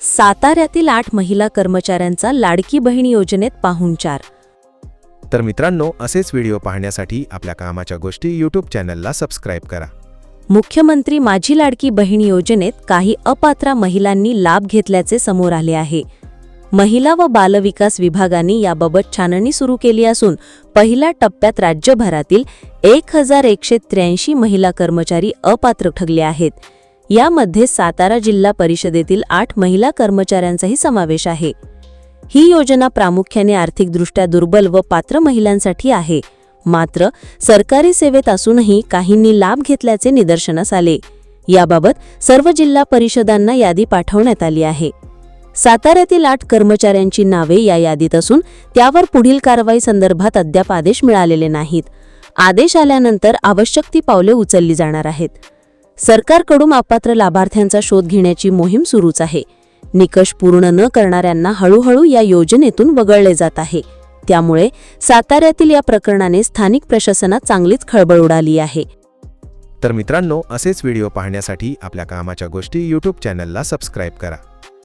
साताऱ्यातील आठ महिला कर्मचाऱ्यांचा लाडकी बहीण योजनेत पाहुणचार. तर मित्रांनो असेच व्हिडिओ पाहण्यासाठी आपल्या कामाच्या गोष्टी यूट्यूब चॅनलला सबस्क्राईब करा. मुख्यमंत्री माझी लाडकी बहीण योजनेत काही अपात्र महिलांनी लाभ घेतल्याचे समोर आले आहे. महिला व बालविकास विभागाने याबाबत छाननी सुरू केली असून पहिल्या टप्प्यात राज्यभरातील एक हजार एकशे त्र्याऐंशी महिला कर्मचारी अपात्र ठरले आहेत. यामध्ये सातारा जिल्हा परिषदेतील आठ महिला कर्मचाऱ्यांचाही समावेश आहे. ही योजना प्रामुख्याने आर्थिकदृष्ट्या दुर्बल व पात्र महिलांसाठी आहे. मात्र सरकारी सेवेत असूनही काहींनी लाभ घेतल्याचे निदर्शनास आले. याबाबत सर्व जिल्हा परिषदांना यादी पाठवण्यात आली आहे. साताऱ्यातील आठ कर्मचाऱ्यांची नावे या यादीत असून त्यावर पुढील कारवाई संदर्भात अद्याप आदेश मिळालेले नाहीत. आदेश आल्यानंतर आवश्यक ती पावले उचलली जाणार आहेत. सरकारकडून अपात्र लाभार्थ्यांचा शोध घेण्याची मोहीम सुरूच आहे. निकष पूर्ण न करणाऱ्यांना हळूहळू या योजनेतून वगळले जात आहे. त्यामुळे साताऱ्यातील या प्रकरणाने स्थानिक प्रशासनात चांगलीच खळबळ उडाली आहे. तर मित्रांनो असेच व्हिडिओ पाहण्यासाठी आपल्या कामाच्या गोष्टी यूट्यूब चॅनलला सबस्क्राईब करा.